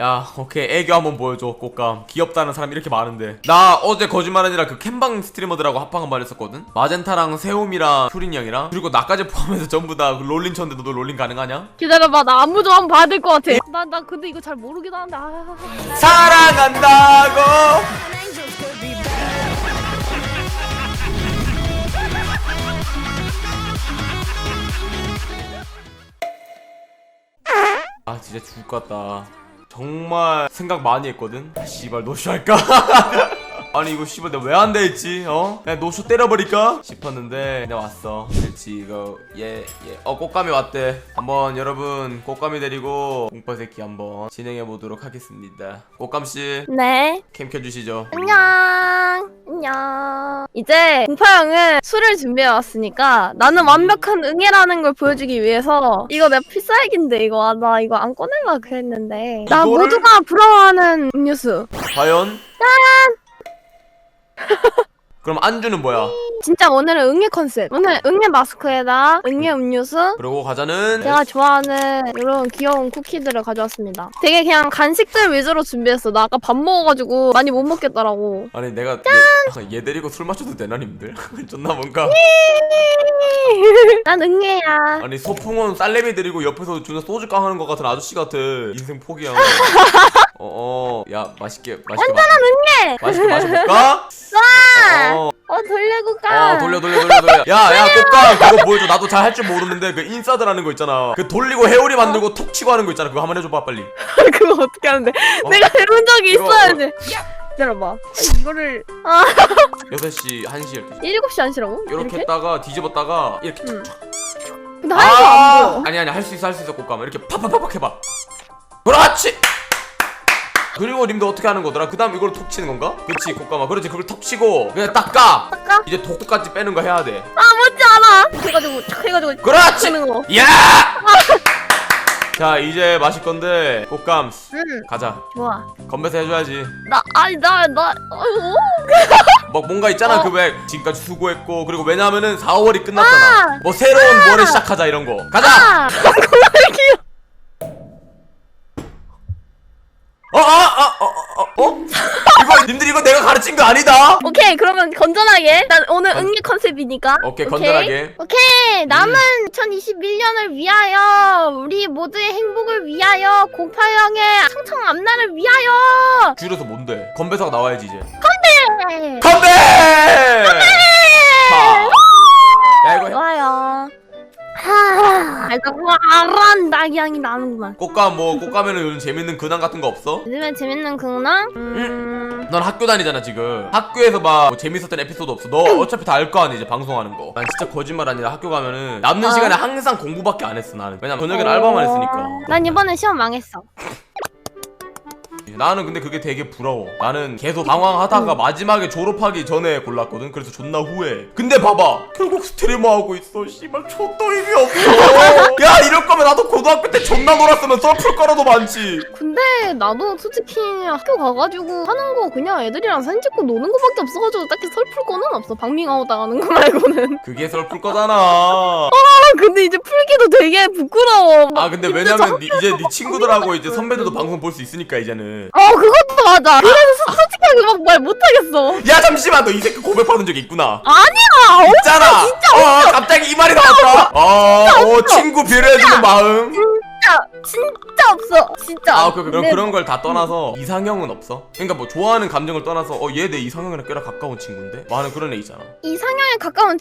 야 오케이. 애교 한번 보여줘 꽃감. 귀엽다는 사람 이렇게 많은데. 나 어제 거짓말 아니라 그 캠방 스트리머들하고 합방 한번 했었거든? 마젠타랑 세움이랑 푸린 형이랑? 그리고 나까지 포함해서 전부 다 그 롤린 쳤는데 너도 롤린 가능하냐? 기다려봐. 나 안무 좀 한번 봐야 될 것 같아. 나, 나 근데 이거 잘 모르긴 하는데. 아... 사랑한다고! 아 진짜 같다 정말 생각 많이 했거든 아, 씨발 노쇼 할까? 아니 이거 씨발 내가 왜 안돼 있지? 어? 그냥 노쇼 때려버릴까? 싶었는데 내가 왔어. 그렇지 이거. 얘얘어 꽃감이 왔대. 한번 여러분 꽃감이 데리고 공파 새끼 한번 진행해 보도록 하겠습니다. 꽃감씨 네. 캠 켜주시죠. 안녕. 안녕. 이제 공파형은 술을 준비해 왔으니까 나는 완벽한 응애라는 걸 보여주기 위해서 이거 내 필살기인데 이거 아, 나 이거 안 꺼내려 그랬는데. 나 이거를? 모두가 부러워하는 음료수. 과연? 그럼 안주는 뭐야? 진짜 오늘은 응애 컨셉 오늘 응애 마스크에다 응애 음료수 그리고 과자는 제가 좋아하는 이런 귀여운 쿠키들을 가져왔습니다. 되게 그냥 간식들 위주로 준비했어. 나 아까 밥 먹어가지고 많이 못 먹겠더라고. 아니 내가 얘, 얘 데리고 술 마셔도 되나 님들? 존나 뭔가 난 응애야. 아니 소풍원 딸내미 데리고 옆에서 존나 소주 깡하는 것 같은 아저씨 같아 인생 포기야 어어 야 맛있게 맛있게 마, 응애. 맛있게 마셔볼까? 어, 어 돌려고 가. 어 돌려 돌려 돌려 돌려 야야 꽃가 그거 보여줘 나도 잘 할 줄 모르는데 그 인사들 하는 거 있잖아 그 돌리고 회오리 만들고 툭 치고 하는 거 있잖아 그거 한번 해줘봐 빨리 그거 어떻게 하는데? 어? 내가 해본 적이 이거, 있어야지. 기다려봐. 이거를 아 6시 1시 12시 7시 안시라고? 이렇게 했다가 뒤집었다가 이렇게 응. 근데 하얀 거안 보여. 아니 아니 할 수 있어 할 수 있어 꽃감 이렇게 팍팍팍팍 해봐 그렇지 그리고 님도 어떻게 하는 거더라 그 다음 이걸 톡 치는 건가 그렇지 꽃감아 그렇지 그걸 톡 치고 그냥 닦아 닦아? 이제 독까지 빼는 거 해야 돼아 뭔지 알아. 해가지고 착 해가지고 그렇지 하는 거. 야! 자 이제 마실 건데 꽃감 응 가자 좋아. 건배사 해줘야지 나 아니 나나 어? 뭐 뭔가 있잖아 어. 그 왜 지금까지 수고했고 그리고 왜냐하면은 4월이 끝났잖아 아. 뭐 새로운 뭐를 시작하자 이런 거 가자 아 어, 어, 어, 어, 어, 어? 이거 님들 이거 내가 가르친 거 아니다. 오케이 그러면 건전하게 난 오늘 응애 컨셉이니까 오케이, 건전하게. 오케이 남은 2021년을 위하여 우리 모두의 행복을 위하여 공파형의 청청 앞날을 위하여 줄여서 뭔데? 건배사가 나와야지 이제. 네. 건배! 하 알다구만 낙향이 나는구만 꽃감 뭐 꽃감에는 요즘 재밌는 근황 같은 거 없어? 요즘에 재밌는 근황? 음... 넌 학교 다니잖아 지금. 학교에서 막뭐 재밌었던 에피소드 없어. 너 어차피 다 알 거 아니야 이제 방송하는 거. 난 진짜 거짓말 아니라 학교 가면은 남는 어? 시간에 항상 공부밖에 안 했어 나는. 왜냐면 저녁에는 알바만 했으니까. 난 이번에 시험 망했어 나는 근데 그게 되게 부러워. 나는 계속 방황하다가 마지막에 졸업하기 전에 골랐거든. 그래서 존나 후회. 근데 봐봐. 결국 스트리머 하고 있어. 씨발 의미 없어. 야 이럴 거면 나도 고등학교 때 존나 놀았으면 썰풀 거라도 많지. 근데 나도 솔직히 학교 가가지고 하는 거 그냥 애들이랑 사진 찍고 노는 거밖에 없어가지고 딱히 설풀 거는 없어. 방밍아웃 당하는 거 말고는. 그게 썰풀 거잖아. 아 근데 이제 풀기도 되게 부끄러워. 아 근데 왜냐면 니- 이제 네 친구들하고 이제 선배들도 방송 볼 수 있으니까 이제는. 어 그것도 맞아. 그래서 소- 솔직하게 막 말 못하겠어. 야 잠시만. 너 이 새끼 고백 받은 적 있구나. 아니 있잖아. 진짜 어 갑자기 이 말이 나왔다. 어, 어 친구 배려해주는 마음. 진짜 없어 진짜 아, 그, 그럼 네. 그런 걸 다 떠나서 이상형은 없어? 그러니까 뭐 좋아하는 감정을 떠나서 어 얘 내 이상형이랑 꽤나 가까운 친구인데? 뭐 하는 그런 애 있잖아. 이상형에 가까운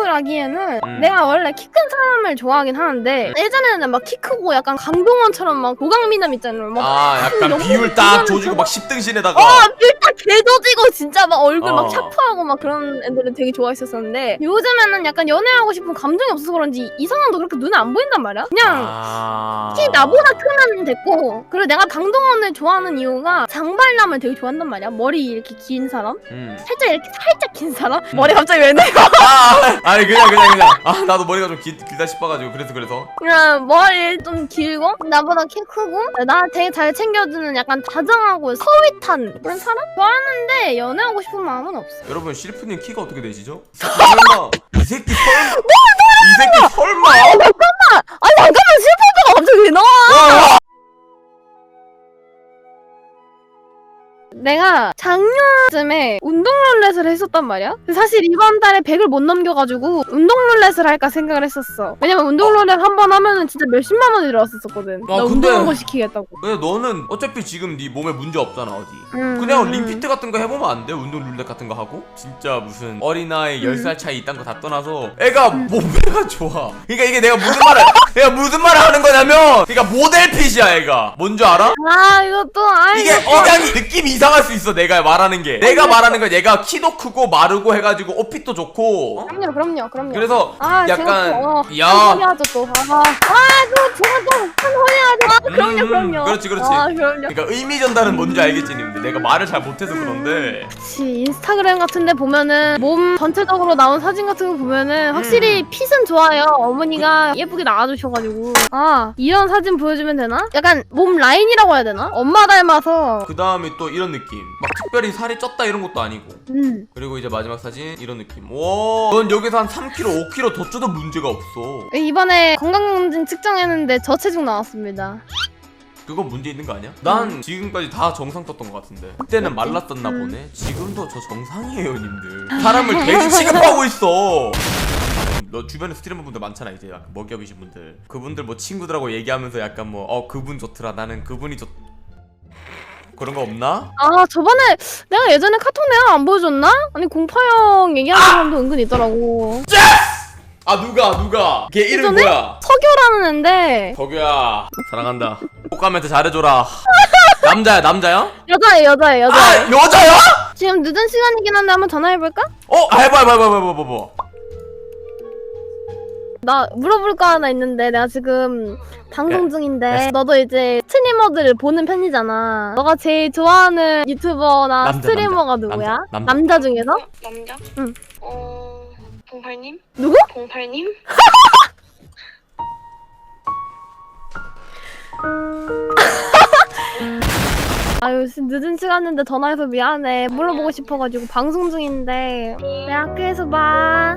친구라기에는 음. 내가 원래 키 큰 사람을 좋아하긴 하는데 예전에는 막 키 크고 약간 강동원처럼 막 고강미남 있잖아 막아 약간 비율 딱 그거는 조지고 좀- 막 10등신에다가 어, 일단 개져지고 진짜 막 얼굴 어. 막 샤프하고 막 그런 애들을 되게 좋아했었었는데 요즘에는 약간 연애하고 싶은 감정이 없어서 그런지 이상형도 그렇게 눈에 안 보인단 말이야. 그냥 아... 키 나보다 크면 됐고. 그리고 내가 강동원을 좋아하는 이유가 장발남을 되게 좋아한단 말이야. 머리 이렇게 긴 사람, 음. 살짝 이렇게 살짝 긴 사람. 머리 갑자기 왜 내가 아 아니 그냥 그냥 그냥. 아 나도 머리가 좀 길, 길다 싶어가지고 그래서 그래서. 그냥 머리 좀 길고 나보다 키 크고 나 되게 잘 챙겨주는 약간 다정하고 서윗한 그런 사람? 좋아하는데 연애하고 싶은 마음은 없어. 여러분 실프님 키가 어떻게 되시죠? 설마 이 새끼 설마 이 새끼 설마 아니 잠깐만 실패자가 갑자기 왜 나와? 와! 내가 작년쯤에 운동 룰렛을 했었단 말이야. 근데 사실 이번 달에 100을 못 넘겨가지고 운동 룰렛을 할까 생각을 했었어. 왜냐면 운동 룰렛 한 번 하면은 진짜 몇십만 원이 들어왔었거든. 아, 나 근데- 운동 한 거 시키겠다고. 근데 너는 어차피 지금 네 몸에 문제 없잖아 어디 음, 그냥 음. 링피트 같은 거 해보면 안 돼? 운동 룰렛 같은 거 하고? 진짜 무슨 어린아이 음. 10살 차이 이딴 거 다 떠나서 애가 몸매가 좋아 그러니까 이게 내가 무슨 말을 내가 무슨 말을 하는 거냐면 그러니까 모델핏이야 애가 뭔지 알아? 아 이것도 아이 이게 억양이 느낌 이 이상할 수 있어 내가 말하는 게 내가 말하는 건 얘가 키도 크고 마르고 해가지고 옷핏도 좋고 어? 그럼요 그럼요 그럼요. 그래서 아 약간 제가 또, 어, 야. 하죠 또. 아, 아또 제가 또한 하죠. 아, 그럼요 음, 그럼요. 그렇지, 그렇지. 아 그럼요. 그러니까 의미 전달은 뭔지 알겠지 님들 내가 말을 잘 못해서 그런데 그치 인스타그램 같은데 보면은 몸 전체적으로 나온 사진 같은 거 보면은 확실히 음. 핏은 좋아요 어머니가 예쁘게 나와주셔가지고 아 이런 사진 보여주면 되나? 약간 몸 라인이라고 해야 되나? 엄마 닮아서 그 다음에 또 이런 느낌. 막 특별히 살이 쪘다 이런 것도 아니고. 음. 그리고 이제 마지막 사진 이런 느낌. 와넌 여기서 한 3kg 5kg 더 쪄도 문제가 없어. 이번에 건강검진 측정했는데 저체중 나왔습니다. 그건 문제 있는 거 아니야? 난 지금까지 다 정상 떴던 것 같은데. 그때는 말랐었나 음. 보네. 지금도 저 정상이에요 님들. 사람을 돼지 취급하고 있어. 너 주변에 스트리머 분들 많잖아 이제. 약간 먹여비신 분들. 그분들 뭐 친구들하고 얘기하면서 약간 뭐 어 그분 좋더라. 나는 그분이 좋 그런 거 없나? 아 저번에 내가 예전에 카톡 내가 안 보여줬나? 아니 공파형 얘기하는 사람도 은근 있더라고 아 누가 누가 걔 이름 예전에? 뭐야? 석유라는 앤데 덕유야 사랑한다 꽃감한테 잘해줘라 남자야 남자야? 여자애 여자애 여자애 아 여자야? 지금 늦은 시간이긴 한데 한번 전화해볼까? 어 해봐 해봐 해봐 해봐 해봐 해봐 나 물어볼 거 하나 있는데 내가 지금 방송 네. 중인데 네. 너도 이제 스트리머들을 보는 편이잖아. 너가 제일 좋아하는 유튜버나 남자, 스트리머가 남자, 누구야? 남자, 남자. 중에서? 남자? 응. 어, 봉팔님? 누구? 봉팔님? 아유 씨, 늦은 시간인데 전화해서 미안해. 물어보고 싶어가지고 방송 중인데 내 학교에서 봐.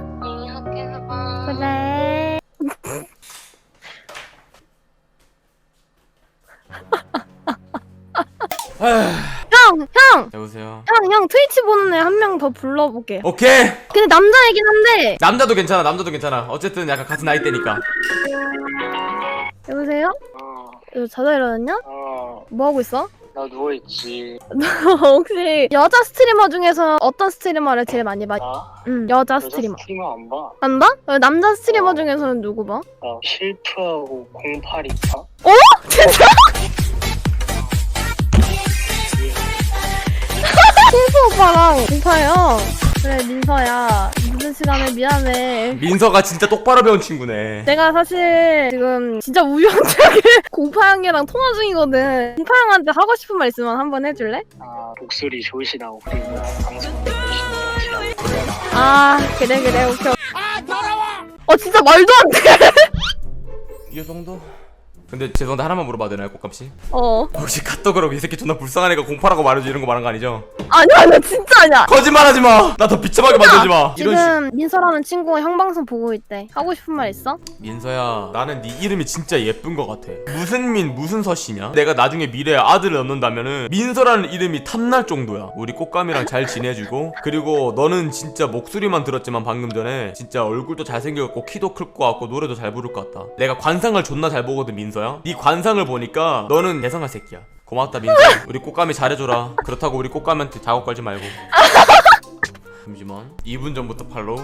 형, 형, 여보세요 형, 형 트위치 보는 애 한 명 더 불러볼게. 오케이 근데 남자이긴 한데 남자도 괜찮아 남자도 괜찮아 어쨌든 약간 같은 나이대니까 여보세요? 어, 자다 일어났냐? 어, 뭐 하고 있어? 나 누워있지. 혹시 여자 스트리머 중에서 어떤 스트리머를 제일 많이 봐? 나? 응, 여자 여자 스트리머. 스트리머 안 봐. 안 봐? 어, 남자 스트리머 어. 중에서는 누구 봐? 나 실프하고 0828. 진짜? 오빠랑 공파요. 그래 민서야 늦은 시간에 미안해. 민서가 진짜 똑바로 배운 친구네 내가 사실 지금 진짜 우연찮게 공파형이랑 통화 중이거든. 공파형한테 하고 싶은 말 있으면 한번 해줄래? 아, 목소리 좋으시다고. 그리고 방송 열심히 하시라고. 아 그래 그래 오케이. 아 더러워. 어 진짜 말도 안 돼. 이 정도? 근데 죄송한데 하나만 물어봐도 되나요 꽃감씨? 어 혹시 카톡으로 이 새끼 존나 불쌍한 애가 공파라고 말해줘 이런 거 말한 거 아니죠? 아니야 아니야 진짜 아니야. 거짓말하지 마! 나 더 비참하게 만들지 마! 이런 식 지금 민서라는 친구가 형 방송 보고 있대. 하고 싶은 말 있어? 민서야 나는 네 이름이 진짜 예쁜 것 같아 무슨 민 무슨 서씨냐? 내가 나중에 미래에 아들을 얻는다면은 민서라는 이름이 탐날 정도야 우리 꽃감이랑 잘 지내주고 그리고 너는 진짜 목소리만 들었지만 방금 전에 진짜 얼굴도 잘생겼고 키도 클 것 같고 노래도 잘 부를 것 같다 내가 관상을 존나 잘 보거든 민서 야네 관상을 보니까 너는 대성할 새끼야. 고맙다 민서 우리 꽃감이 잘해줘라. 그렇다고 우리 꽃감한테 작업 걸지 말고. 잠시만. 2분 전부터 팔로우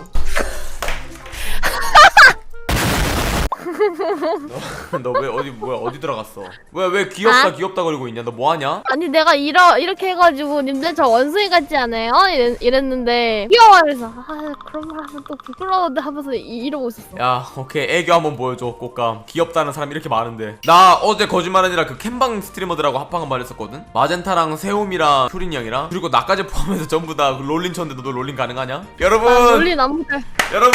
너 왜 어디 뭐야 어디 들어갔어? 뭐야 왜 귀엽다 아? 귀엽다 그러고 있냐? 너 뭐 하냐? 아니 내가 이러 이렇게 해가지고 님들 저 원숭이 같지 않아요? 이랬, 이랬는데 귀여워 그래서 아 그런 말 하면 또 부끄러운데 하면서 이, 이러고 있었어. 야 오케이 애교 한번 보여줘 꽃감 귀엽다는 사람 이렇게 많은데 나 어제 거짓말 아니라 그 캠방 스트리머들하고 합방 한번 했었거든 마젠타랑 세움이랑 퓨린 형이랑 그리고 나까지 포함해서 전부 다 그 롤린 쳤는데 너도 롤린 가능하냐? 여러분 아, 놀린 안무들 여러분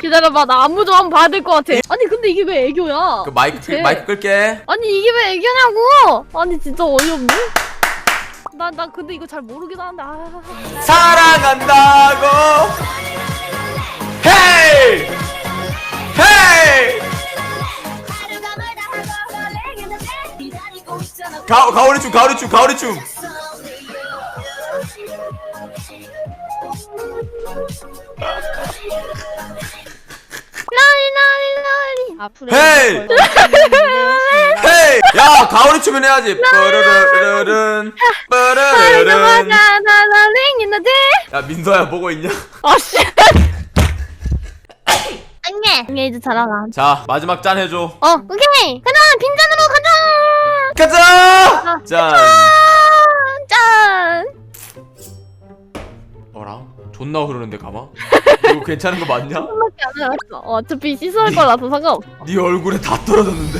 기다려봐 나 안무 좀 한번 봐야 될 것 같아. 아니 근데 이게 왜 애교야? 그 마이크 끌, 쟤. 마이크 끌게 아니 이게 왜 애교냐고? 아니 진짜 어이없네. 나 나 근데 이거 잘 모르기도 하는데 아. 사랑한다고 헤이 헤이 가, 가오리 춤 가오리 춤 가오리 춤 앞으로 헤이! 헤이! 야 가오리 춤은 해야지 나나링 있는데 야 민서야 보고 있냐? 아씨. 안녕. 응애 이제 잘하라. 자 마지막 짠 해줘. 어 오케이. 가자 빈잔으로 가자. 가자! 짠. 짠. 어라? 존나 흐르는데 가봐 이거 괜찮은 거 맞냐? 안 어차피 씻을 거라서 상관없어 네 얼굴에 다 떨어졌는데?